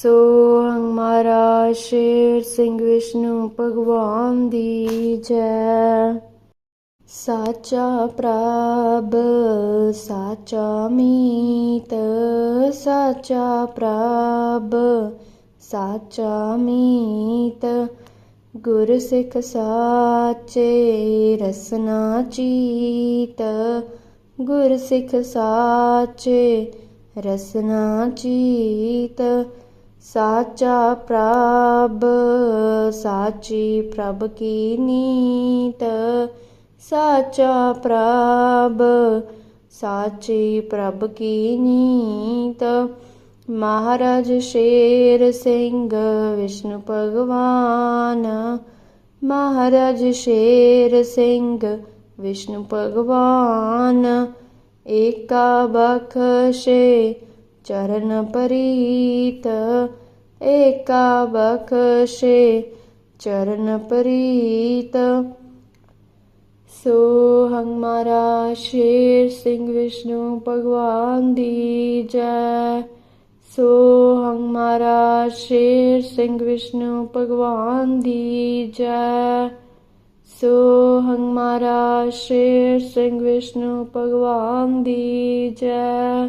ਸੋਹੰ ਮਹਾਰਾਜ ਸ਼ੇਰ ਸਿੰਘ ਵਿਸ਼ਨੂੰ ਭਗਵਾਨ ਦੀ ਜੈ। ਸਾਚਾ ਪ੍ਰਭ, ਸਾਚਾ ਮੀਤ, ਸਾਚਾ ਪ੍ਰਭ, ਸਾਚਾ ਮੀਤ। ਗੁਰ ਸਿੱਖ ਸਾਚੇ ਰਸਨਾ ਚੀਤ, ਗੁਰ ਸਿੱਖ ਸਾਚੇ ਰਸਨਾ ਚੀਤ। साच प्रा साची प्रभ किनी नी त सा साची प्रभ कि महारज शेर सिंह विष्णु भगवान। महाराज शेर सिंह विष्णु भगवान। एका बखशे ਚਰਨ ਪ੍ਰੀਤ, ਏਕਾ ਬਖਸ਼ੇ ਚਰਨ ਪ੍ਰੀਤ। ਸੋ ਮਾਰਾ ਸ਼ੇਰ ਸਿੰਘ ਵਿਸ਼ਨੂੰ ਭਗਵਾਨ ਦੀ ਜੈ। ਸੋ ਮਾਰਾ ਸ਼ੇਰ ਸਿੰਘ ਵਿਸ਼ਨੂੰ ਭਗਵਾਨ ਦੀ ਜੈ। ਸੋ ਮਾਰਾ ਸ਼ੇਰ ਸਿੰਘ ਵਿਸ਼ਨੂੰ ਭਗਵਾਨ ਦੀ ਜੈ।